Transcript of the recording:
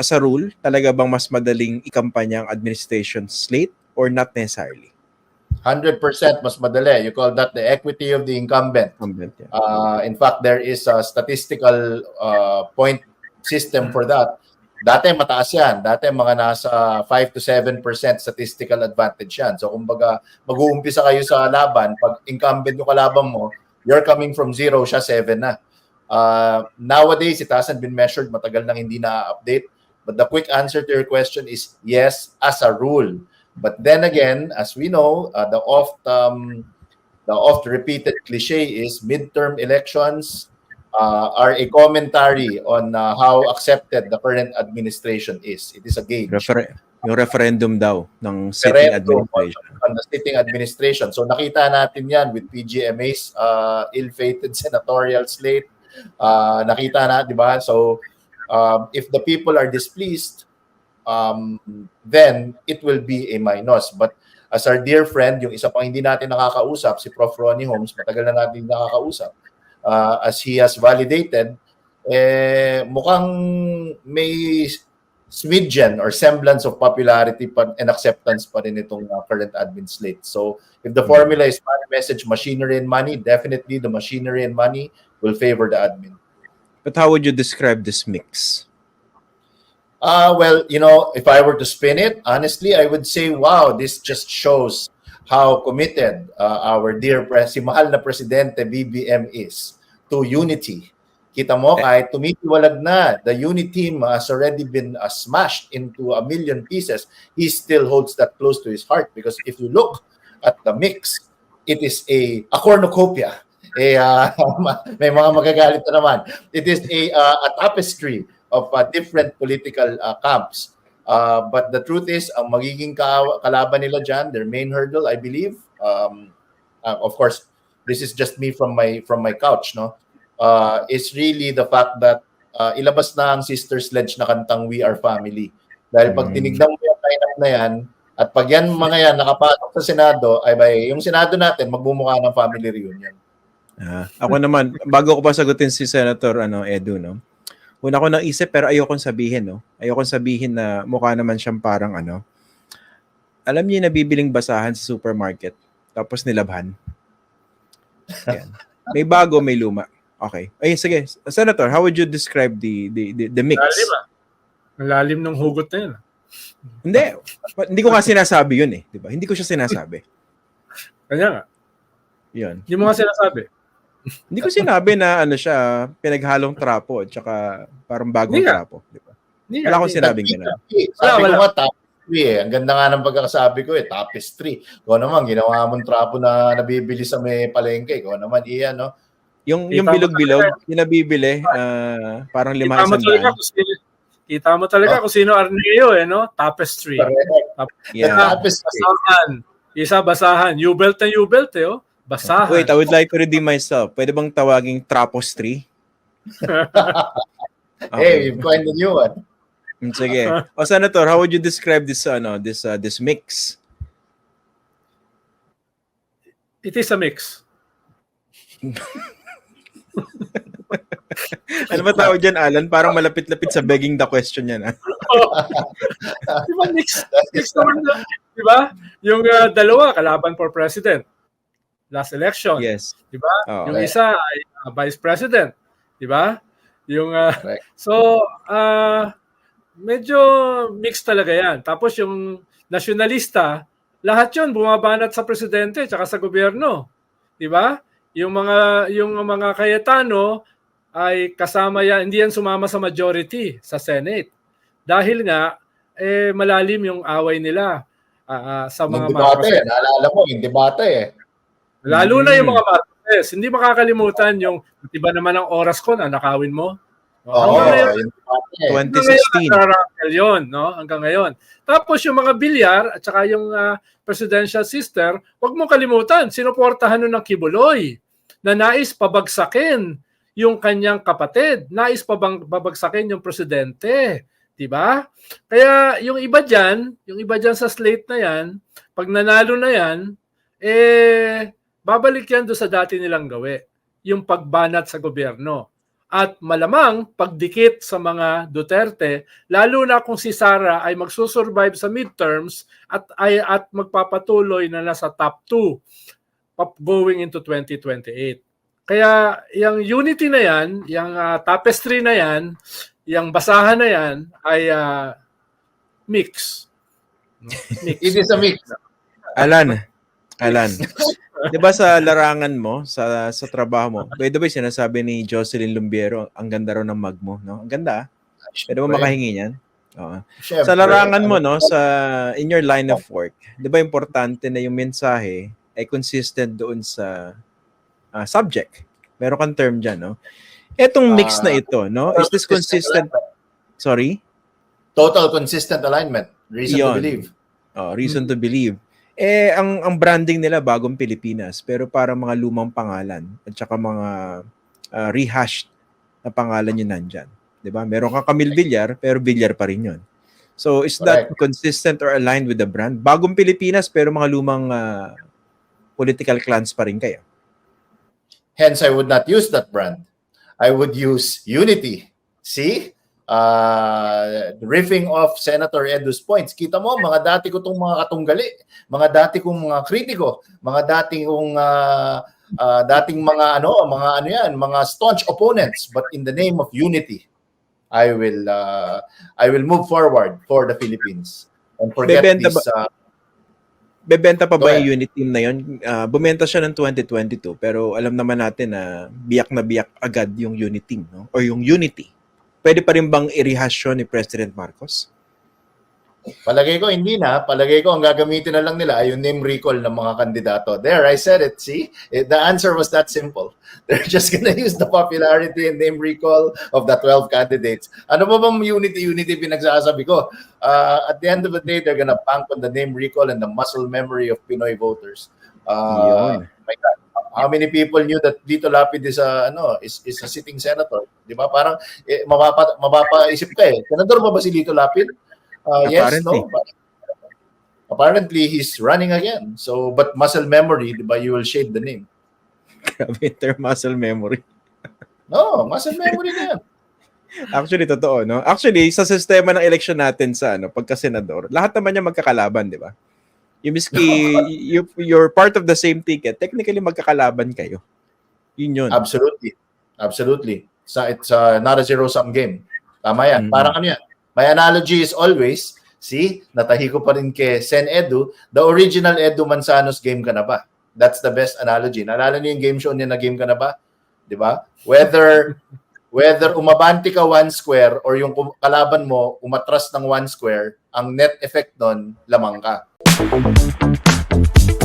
as a rule, talaga bang mas madaling ikampanya ang administration slate or not necessarily? 100% mas madali. You call that the equity of the incumbent. Incumbent, yeah. Uh, in fact, there is a statistical uh, point system for that. Dati mataas yan. Dati mga nasa 5 to 7% statistical advantage yan. So kumbaga, mag-uumpisa kayo sa laban. Pag incumbent yung kalaban mo, you're coming from zero, siya 7 na. Uh, nowadays, it hasn't been measured. Matagal nang hindi na-update. But the quick answer to your question is yes, as a rule. But then again, as we know, uh, the oft um, the oft repeated cliche is midterm elections uh, are a commentary on uh, how accepted the current administration is. It is a gauge Refer- yung referendum daw ng sitting administration. on the sitting administration. So nakita natin yan with PGMA's uh, ill-fated senatorial slate. Uh, nakita na, di ba? So um, if the people are displeased, um, then it will be a minus. But as our dear friend, yung isa pang hindi natin nakakausap, si Prof. Ronnie Holmes, matagal na natin nakakausap, uh, as he has validated, eh, mukhang may smidgen or semblance of popularity pa, and acceptance pa rin itong uh, current admin slate. So if the formula is money, message, machinery, and money, definitely the machinery and money will favor the admin. But how would you describe this mix? Uh, well, you know, if I were to spin it, honestly, I would say, wow, this just shows how committed uh, our dear si mahal na presidente BBM is to unity. Kita mo, kahit tumitiwalag na, the unity team has already been uh, smashed into a million pieces, he still holds that close to his heart because if you look at the mix, it is a, a cornucopia. A, uh, may mga magagalit na naman. It is a, uh, a tapestry of uh, different political uh, camps. Uh, but the truth is, ang magiging ka- kalaban nila dyan, their main hurdle, I believe, um, uh, of course, this is just me from my from my couch, no? Uh, is really the fact that uh, ilabas na ang Sister Sledge na kantang We Are Family. Dahil pag Mm. tinignan mo yung lineup na yan, at pag yan mga yan nakapasok sa Senado, ay bay, yung Senado natin magbumukha ng family reunion. Ah, ako naman, bago ko pa sagutin si Senator ano, Edu, no? Una ko naisip pero ayokong sabihin, no? Ayokong sabihin na mukha naman siyang parang ano. Alam niyo yung nabibiling basahan sa supermarket tapos nilabhan. Yan. May bago, may luma. Okay. Ay, sige. Senator, how would you describe the the the, the mix? Lalim ah. Ang lalim ng hugot na yun. ah. Hindi. Hindi ko nga sinasabi yun eh. Di ba? Hindi ko siya sinasabi. Kanya nga. Yun. Hindi mo nga sinasabi. Hindi ko sinabi na ano siya, pinaghalong trapo at saka parang bagong Hindi nga. trapo. Di ba? Hindi Wala nga. akong sinabing gano'n. Sabi Wala, ko wala. nga tapestry eh. Ang ganda nga ng pagkakasabi ko eh, tapestry. Ikaw naman, ginawa mong trapo na nabibili sa may palengke. Ikaw naman, iyan, no? Yung yung bilog-bilog, yung nabibili, ah, parang lima isang talaga daan. kung sino, kita mo talaga Oh. kung sino Arneo eh, no? Tapestry. Correct. Yeah. Tapestry. Basahan. Isa basahan. U-belt na U-belt eh, oh. Basahan. Wait, I would like to redeem myself. Pwede bang tawaging trapostry? Hey, you've coined a new one. Mm, Sige. O Senator, how would you describe this ano, this uh, this mix? It is a mix. Ano ba tawag dyan, Alan? Parang malapit-lapit sa begging the question yan. ah. Di ba mix? Mix naman na. Di ba? Yung ah, dalawa, kalaban for president. Last election. Yes. Di ba? Oo. Yung isa ay ah, vice president. Di ba? Yung ah, Correct. so ah medyo mixed talaga 'yan. Tapos yung nasyonalista, lahat 'yon bumabanat sa presidente at sa gobyerno. Di ba? Yung mga yung mga Cayetano ay kasama yan, hindi yan sumama sa majority sa Senate. Dahil nga eh malalim yung away nila ah, sa mga debate, naalala mo, yung debate eh. Lalo na yung Mm. mga Marcos. Hindi makakalimutan yung, di ba naman ang oras ko na nakawin mo? Oo, Hanggang ngayon, yung debate. eh. hanggang ngayon 2016. nagrarangkel yun, no? Hanggang ngayon. Tapos yung mga bilyar at saka yung ah, presidential sister, wag mo kalimutan, sinuportahan nun ng Kibuloy na nais pabagsakin yung kanyang kapatid. Nais pabang babagsakin yung presidente. Di ba? Kaya yung iba dyan, yung iba dyan sa slate na yan, pag nanalo na yan, eh, babalik yan doon sa dati nilang gawi. Yung pagbanat sa gobyerno. at malamang pagdikit sa mga Duterte lalo na kung si Sara ay magsusurvive sa midterms at ay at magpapatuloy na nasa top 2 pap- going into 2028. Kaya yung unity na yan, yung ah, tapestry na yan, yung basahan na yan ay ah, mix. Mix. It is a mix. Alan, Alan. 'Di ba sa larangan mo, sa sa trabaho mo? By the way, sinasabi ni Jocelyn Lumbiero, ang ganda raw ng mug mo, no? Ang ganda. ah. Pwede mo makahingi niyan? Oo. Siyempre, Sa larangan mo, no, sa in your line of work, 'di ba importante na yung mensahe ay consistent doon sa ah, subject. Meron kang term diyan, no? Etong mix na Ah, ito, no? Is this consistent? Sorry? Total consistent alignment. Reason to Yun. believe. Oh, reason to believe. Eh ang ang branding nila bagong Pilipinas pero para mga lumang pangalan at saka mga ah, rehashed na pangalan yun nandyan. 'Di ba? Meron kang Camille Villar pero Villar pa rin 'yon. So is that consistent or aligned with the brand? Bagong Pilipinas pero mga lumang ah, political clans pa rin kayo. Hence, I would not use that brand. I would use Unity. See? Uh, riffing off Senator Edu's points. Kita mo, mga dati ko itong mga katunggali, mga dati kong mga kritiko, mga dati kong ah, ah, dating mga ano, mga ano yan, mga staunch opponents. But in the name of unity, I will uh, I will move forward for the Philippines and forget Bebenta this uh, Bebenta pa ba yung unit team na yun? Ah, bumenta siya ng 2022 pero alam naman natin na biyak na biyak agad yung unit team, no? Or yung unity. Pwede pa rin bang i-rehash yun ni President Marcos? Palagay ko hindi na. Palagay ko ang gagamitin na lang nila ay yung name recall ng mga kandidato. There, I said it. See? Eh, The answer was that simple. They're just gonna use the popularity and name recall of the 12 candidates. Ano ba bang unity-unity pinagsasabi ko? Uh, at the end of the day, they're gonna bank on the name recall and the muscle memory of Pinoy voters. Uh, Yun. My God. How many people knew that Dito Lapid is a ano is, is a sitting senator? 'Di ba? Parang eh, mapapa, mapapaisip ka eh. Senador ba ba si Dito Lapid? Uh, yes, no. But apparently he's running again. So but muscle memory, 'di ba? You will shade the name. Grabe their muscle memory. No, muscle memory na yan. Actually, totoo, no? Actually, sa sistema ng election natin sa ano, pagka-senador, lahat naman niya magkakalaban, di ba? Yung miski, you, you're part of the same ticket, technically magkakalaban kayo. Yun yun. Absolutely. Absolutely. So it's uh, not a zero-sum game. Tama yan. Mhm. Parang ano yan. My analogy is always, see, natahi ko pa rin kay Sen Edu, the original Edu Manzanos game ka na ba? That's the best analogy. Naalala niyo yung game show niya na game ka na ba? 'Di ba? Whether whether umabanti ka one square or yung kalaban mo umatras ng one square, ang net effect nun, lamang ka. Thank you.